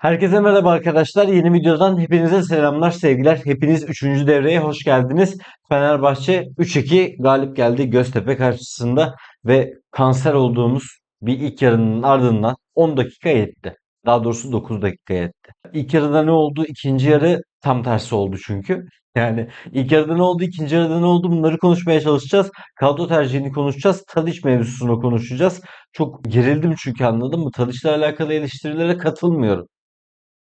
Herkese merhaba arkadaşlar. Yeni videodan hepinize selamlar, sevgiler. Hepiniz 3. devreye hoş geldiniz. Fenerbahçe 3-2 galip geldi Göztepe karşısında ve kanser olduğumuz bir ilk yarının ardından 10 dakika yetti. Daha doğrusu 9 dakika yetti. İlk yarıda ne oldu? İkinci yarı tam tersi oldu çünkü. Yani ilk yarıda ne oldu? ikinci yarıda ne oldu? Bunları konuşmaya çalışacağız. Kadro tercihini konuşacağız. Tadiç mevzusunu konuşacağız. Çok gerildim çünkü anladın mı? Tadiç'le alakalı eleştirilere katılmıyorum.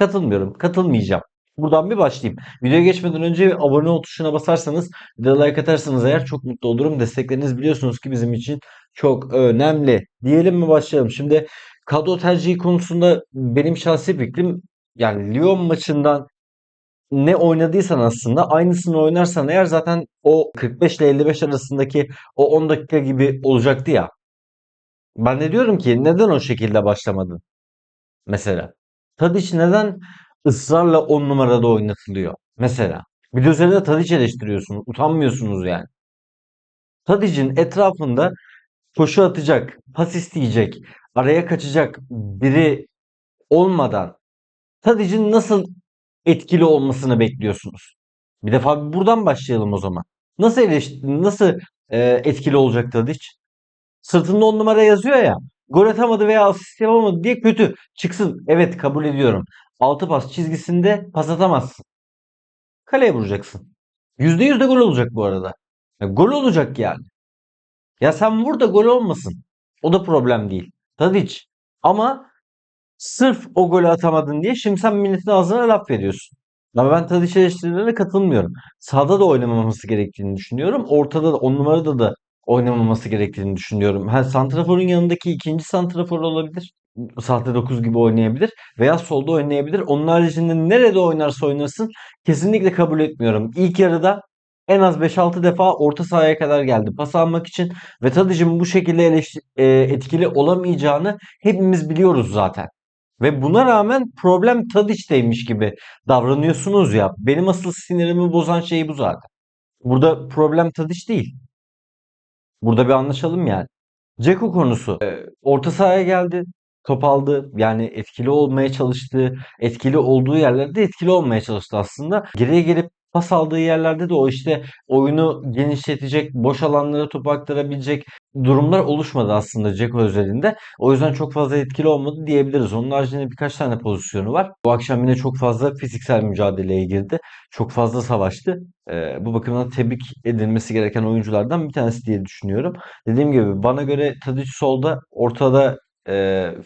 Katılmıyorum. Katılmayacağım. Buradan bir başlayayım. Videoya geçmeden önce abone ol tuşuna basarsanız bir de like atarsanız eğer çok mutlu olurum. Destekleriniz biliyorsunuz ki bizim için çok önemli. Diyelim mi başlayalım. Şimdi kadro tercihi konusunda benim şahsi fikrim yani Lyon maçından ne oynadıysan aslında aynısını oynarsan eğer zaten o 45 ile 55 arasındaki o 10 dakika gibi olacaktı ya. Ben de diyorum ki neden o şekilde başlamadın? Mesela. Tadiç neden ısrarla 10 numarada oynatılıyor? Mesela. Üzerinde Tadiç eleştiriyorsunuz. Utanmıyorsunuz yani. Tadic'in etrafında koşu atacak, pas isteyecek, araya kaçacak biri olmadan Tadic'in nasıl etkili olmasını bekliyorsunuz? Bir defa buradan başlayalım o zaman. Nasıl eleştir nasıl e, etkili olacak Tadic? Sırtında 10 numara yazıyor ya. Gol atamadı veya asist yapamadı diye kötü. Çıksın. Evet kabul ediyorum. 6 pas çizgisinde pas atamazsın. Kaleye vuracaksın. %100 de gol olacak bu arada. Ya gol olacak yani. Ya sen vur da gol olmasın. O da problem değil. Tadic. Ama sırf o golü atamadın diye şimdi sen milletin ağzına laf veriyorsun. Ama ben Tadic eleştirilerine katılmıyorum. Sağda da oynamaması gerektiğini düşünüyorum. Ortada da 10 numarada da oynamaması gerektiğini düşünüyorum. Ha, Santrafor'un yanındaki ikinci Santrafor olabilir. Sahte 9 gibi oynayabilir. Veya solda oynayabilir. Onun haricinde nerede oynarsa oynasın kesinlikle kabul etmiyorum. İlk yarıda en az 5-6 defa orta sahaya kadar geldi pas almak için ve Tadic'in bu şekilde e, etkili olamayacağını hepimiz biliyoruz zaten. Ve buna rağmen problem Tadic'teymiş gibi davranıyorsunuz ya. Benim asıl sinirimi bozan şey bu zaten. Burada problem Tadic değil. Burada bir anlaşalım yani. Dzeko konusu. Ee, orta sahaya geldi. Top aldı. Yani etkili olmaya çalıştı. Etkili olduğu yerlerde etkili olmaya çalıştı aslında. Geriye gelip pas aldığı yerlerde de o işte oyunu genişletecek, boş alanlara top aktarabilecek durumlar oluşmadı aslında Dzeko özelinde. O yüzden çok fazla etkili olmadı diyebiliriz. Onun haricinde birkaç tane pozisyonu var. Bu akşam yine çok fazla fiziksel mücadeleye girdi. Çok fazla savaştı. Ee, bu bakımdan tebrik edilmesi gereken oyunculardan bir tanesi diye düşünüyorum. Dediğim gibi bana göre Tadic solda, ortada e,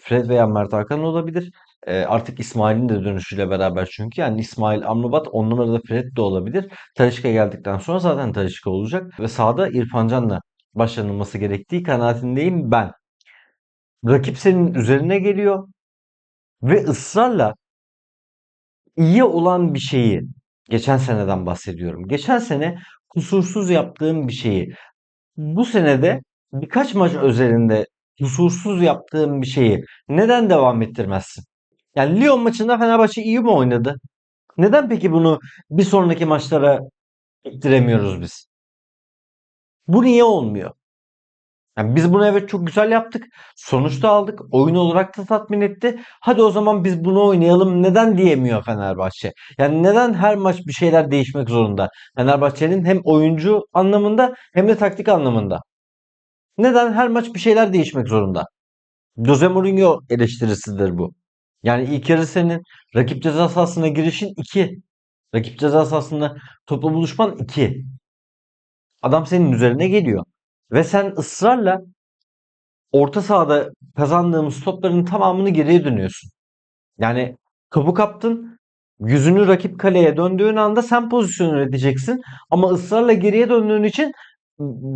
Fred veya Mert Hakan olabilir. E, artık İsmail'in de dönüşüyle beraber çünkü yani İsmail Amrabat 10 numarada Fred de olabilir. Talisca geldikten sonra zaten Talisca olacak ve sağda İrfan Can'la başlanılması gerektiği kanaatindeyim ben. Rakip senin üzerine geliyor ve ısrarla iyi olan bir şeyi geçen seneden bahsediyorum. Geçen sene kusursuz yaptığım bir şeyi bu senede birkaç maç özelinde kusursuz yaptığım bir şeyi neden devam ettirmezsin? Yani Lyon maçında Fenerbahçe iyi mi oynadı? Neden peki bunu bir sonraki maçlara ittiremiyoruz biz? Bu niye olmuyor? Yani biz bunu evet çok güzel yaptık. Sonuçta aldık. Oyun olarak da tatmin etti. Hadi o zaman biz bunu oynayalım. Neden diyemiyor Fenerbahçe? Yani neden her maç bir şeyler değişmek zorunda? Fenerbahçe'nin hem oyuncu anlamında hem de taktik anlamında. Neden her maç bir şeyler değişmek zorunda? Jose Mourinho eleştirisidir bu. Yani ilk yarı senin rakip ceza sahasına girişin 2. Rakip ceza sahasında topla buluşman 2. Adam senin üzerine geliyor. Ve sen ısrarla orta sahada kazandığımız topların tamamını geriye dönüyorsun. Yani topu kaptın. Yüzünü rakip kaleye döndüğün anda sen pozisyon üreteceksin. Ama ısrarla geriye döndüğün için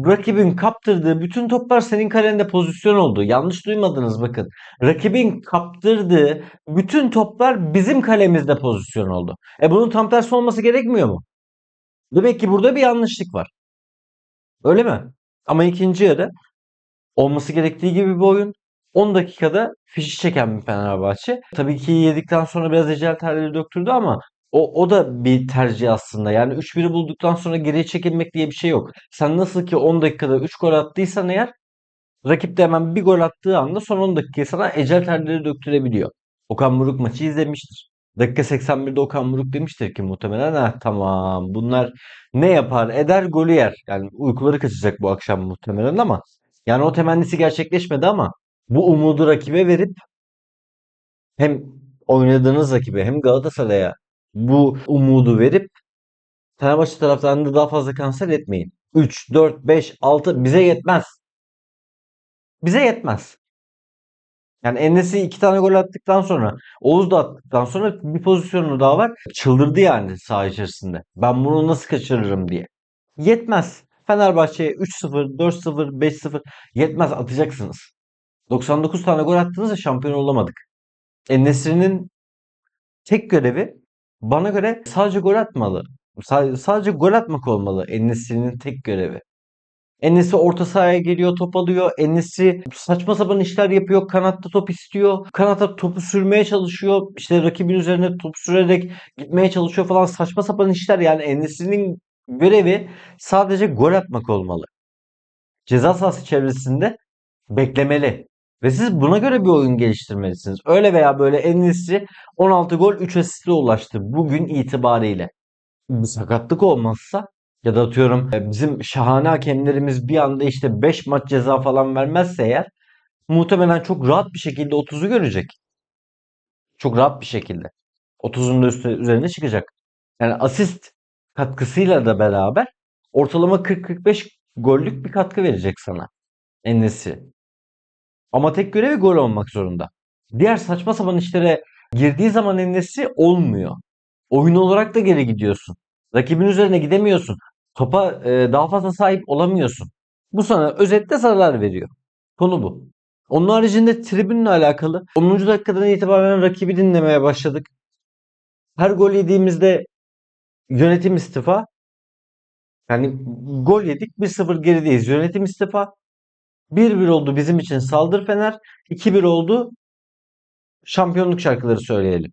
rakibin kaptırdığı bütün toplar senin kalende pozisyon oldu. Yanlış duymadınız bakın. Rakibin kaptırdığı bütün toplar bizim kalemizde pozisyon oldu. E bunun tam tersi olması gerekmiyor mu? Demek ki burada bir yanlışlık var. Öyle mi? Ama ikinci yarı olması gerektiği gibi bir oyun. 10 dakikada fişi çeken bir Fenerbahçe. Tabii ki yedikten sonra biraz ecel terleri döktürdü ama o, o da bir tercih aslında. Yani 3-1'i bulduktan sonra geriye çekilmek diye bir şey yok. Sen nasıl ki 10 dakikada 3 gol attıysan eğer rakip de hemen bir gol attığı anda son 10 dakikayı sana ecel terleri döktürebiliyor. Okan Buruk maçı izlemiştir. Dakika 81'de Okan Buruk demiştir ki muhtemelen ha tamam bunlar ne yapar eder golü yer. Yani uykuları kaçacak bu akşam muhtemelen ama yani o temennisi gerçekleşmedi ama bu umudu rakibe verip hem oynadığınız rakibe hem Galatasaray'a bu umudu verip Fenerbahçe taraftarını daha fazla kanser etmeyin. 3, 4, 5, 6 bize yetmez. Bize yetmez. Yani Enes'i iki tane gol attıktan sonra Oğuz da attıktan sonra bir pozisyonu daha var. Çıldırdı yani saha içerisinde. Ben bunu nasıl kaçırırım diye. Yetmez. Fenerbahçe'ye 3-0, 4-0, 5-0 yetmez atacaksınız. 99 tane gol attınız da şampiyon olamadık. Enes'in tek görevi bana göre sadece gol atmalı. Sa- Sadece gol atmak olmalı Enes'in tek görevi. Enes'i orta sahaya geliyor, top alıyor. Enes'i saçma sapan işler yapıyor. Kanatta top istiyor. Kanatta topu sürmeye çalışıyor. İşte rakibin üzerine top sürerek gitmeye çalışıyor falan. Saçma sapan işler. Yani Enes'in görevi sadece gol atmak olmalı. Ceza sahası çevresinde beklemeli. Ve siz buna göre bir oyun geliştirmelisiniz. Öyle veya böyle Enes'i 16 gol 3 asiste ulaştı bugün itibariyle. Bir sakatlık olmazsa ya da atıyorum e, bizim şahane hakemlerimiz bir anda işte 5 maç ceza falan vermezse eğer muhtemelen çok rahat bir şekilde 30'u görecek. Çok rahat bir şekilde. 30'un da üstü, üzerine çıkacak. Yani asist katkısıyla da beraber ortalama 40-45 gollük bir katkı verecek sana Enes'i. Ama tek görevi gol olmak zorunda. Diğer saçma sapan işlere girdiği zaman Enes'i olmuyor. Oyun olarak da geri gidiyorsun. Rakibin üzerine gidemiyorsun. Topa e, daha fazla sahip olamıyorsun. Bu sana özetle zarar veriyor. Konu bu. Onun haricinde tribünle alakalı 10. dakikadan itibaren rakibi dinlemeye başladık. Her gol yediğimizde yönetim istifa. Yani gol yedik 1-0 gerideyiz. Yönetim istifa. 1-1 oldu bizim için saldır Fener. 2-1 oldu şampiyonluk şarkıları söyleyelim.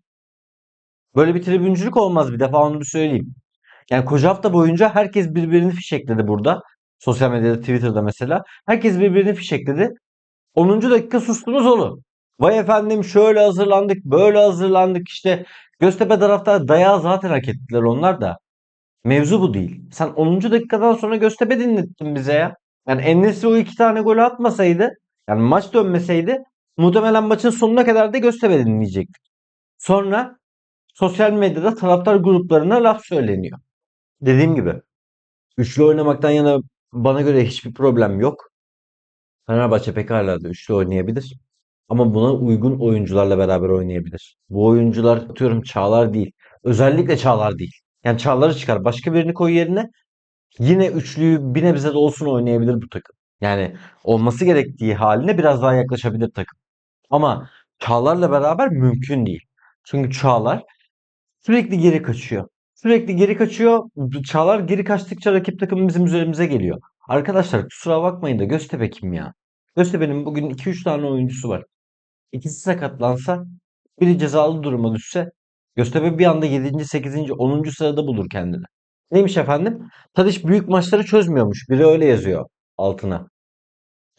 Böyle bir tribüncülük olmaz bir defa onu bir söyleyeyim. Yani koca hafta boyunca herkes birbirini fişekledi burada. Sosyal medyada, Twitter'da mesela. Herkes birbirini fişekledi. 10. dakika sustunuz oğlum. Vay efendim şöyle hazırlandık, böyle hazırlandık işte. Göztepe taraftarı dayağı zaten hak ettiler onlar da. Mevzu bu değil. Sen 10. dakikadan sonra Göztepe dinlettin bize ya. Yani Enes'i o iki tane golü atmasaydı, yani maç dönmeseydi muhtemelen maçın sonuna kadar da Göztepe dinleyecektik. Sonra sosyal medyada taraftar gruplarına laf söyleniyor. Dediğim gibi üçlü oynamaktan yana bana göre hiçbir problem yok. Fenerbahçe pekala da üçlü oynayabilir. Ama buna uygun oyuncularla beraber oynayabilir. Bu oyuncular atıyorum Çağlar değil. Özellikle Çağlar değil. Yani Çağlar'ı çıkar. Başka birini koy yerine yine üçlüyü bir nebze de olsun oynayabilir bu takım. Yani olması gerektiği haline biraz daha yaklaşabilir takım. Ama Çağlar'la beraber mümkün değil. Çünkü Çağlar sürekli geri kaçıyor. Sürekli geri kaçıyor. Çağlar geri kaçtıkça rakip takım bizim üzerimize geliyor. Arkadaşlar kusura bakmayın da Göztepe kim ya? Göztepe'nin bugün 2-3 tane oyuncusu var. İkisi sakatlansa biri cezalı duruma düşse Göztepe bir anda 7. 8. 10. sırada bulur kendini. Neymiş efendim? Tadiç büyük maçları çözmüyormuş. Biri öyle yazıyor altına.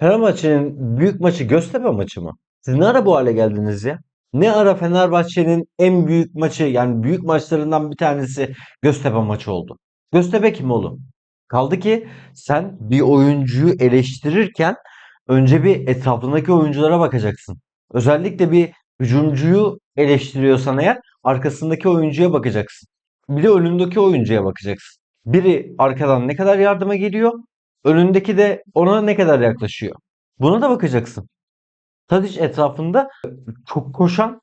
Fenerbahçe'nin büyük maçı Göztepe maçı mı? Siz ne ara bu hale geldiniz ya? Ne ara Fenerbahçe'nin en büyük maçı yani büyük maçlarından bir tanesi Göztepe maçı oldu? Göztepe kim oğlum? Kaldı ki sen bir oyuncuyu eleştirirken önce bir etrafındaki oyunculara bakacaksın. Özellikle bir hücumcuyu eleştiriyorsan eğer arkasındaki oyuncuya bakacaksın. Bir de önündeki oyuncuya bakacaksın. Biri arkadan ne kadar yardıma geliyor, önündeki de ona ne kadar yaklaşıyor. Buna da bakacaksın. Tadiç etrafında çok koşan,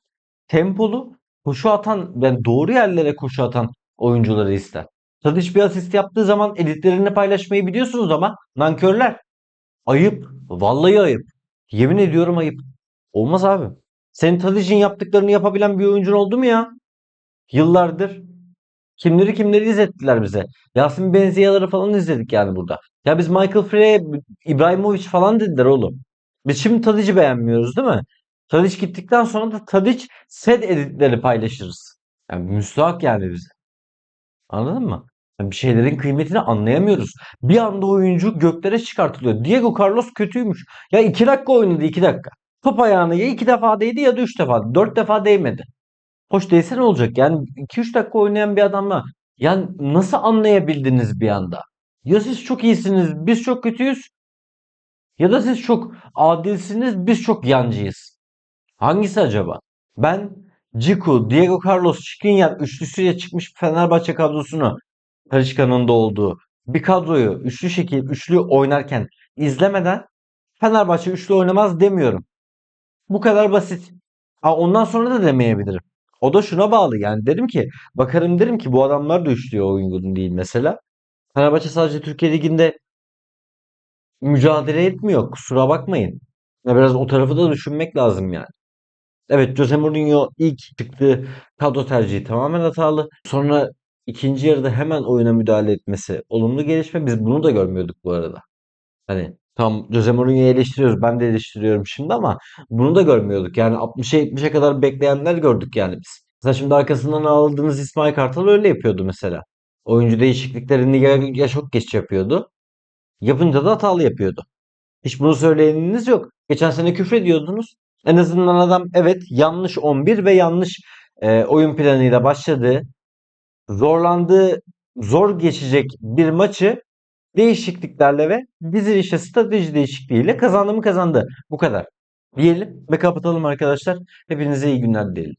tempolu, koşu atan, yani doğru yerlere koşu atan oyuncuları ister. Tadiç bir asist yaptığı zaman editlerini paylaşmayı biliyorsunuz ama nankörler. Ayıp. Vallahi ayıp. Yemin ediyorum ayıp. Olmaz abi. Senin Tadic'in yaptıklarını yapabilen bir oyuncun oldu mu ya? Yıllardır. Kimleri kimleri izlettiler bize. Yasin Benziyaları falan izledik yani burada. Ya biz Michael Frey, İbrahimovic falan dediler oğlum. Biz şimdi Tadic'i beğenmiyoruz değil mi? Tadic gittikten sonra da Tadic set editleri paylaşırız. Yani müstahak yani bize. Anladın mı? Yani bir şeylerin kıymetini anlayamıyoruz. Bir anda oyuncu göklere çıkartılıyor. Diego Carlos kötüymüş. Ya iki dakika oynadı iki dakika. Top ayağına ya iki defa değdi ya da üç defa. Dört defa değmedi. Hoş değilse ne olacak? Yani 2-3 dakika oynayan bir adamla yani nasıl anlayabildiniz bir anda? Ya siz çok iyisiniz, biz çok kötüyüz. Ya da siz çok adilsiniz, biz çok yancıyız. Hangisi acaba? Ben Ciku, Diego Carlos, Skriniar üçlüsüyle çıkmış Fenerbahçe kadrosunu Talisca'nın da olduğu bir kadroyu üçlü şekil üçlü oynarken izlemeden Fenerbahçe üçlü oynamaz demiyorum. Bu kadar basit. Ha, ondan sonra da demeyebilirim. O da şuna bağlı yani derim ki bakarım derim ki bu adamlar da üçlüye uygun değil mesela. Fenerbahçe sadece Türkiye Ligi'nde mücadele etmiyor. Kusura bakmayın. Ya biraz o tarafı da düşünmek lazım yani. Evet Jose Mourinho ilk çıktığı kadro tercihi tamamen hatalı. Sonra ikinci yarıda hemen oyuna müdahale etmesi olumlu gelişme. Biz bunu da görmüyorduk bu arada. Hani tam Jose Mourinho'yu eleştiriyoruz. Ben de eleştiriyorum şimdi ama bunu da görmüyorduk. Yani 60'a 70'e kadar bekleyenler gördük yani biz. Mesela şimdi arkasından aldığınız İsmail Kartal öyle yapıyordu mesela. Oyuncu değişikliklerini ya, çok geç yapıyordu. Yapınca da hatalı yapıyordu. Hiç bunu söyleyeniniz yok. Geçen sene küfrediyordunuz. En azından adam evet yanlış 11 ve yanlış e, oyun planıyla başladığı, zorlandığı, zor geçecek bir maçı değişikliklerle ve dizilişe strateji değişikliğiyle kazandı mı kazandı. Bu kadar. Diyelim ve kapatalım arkadaşlar. Hepinize iyi günler dilerim.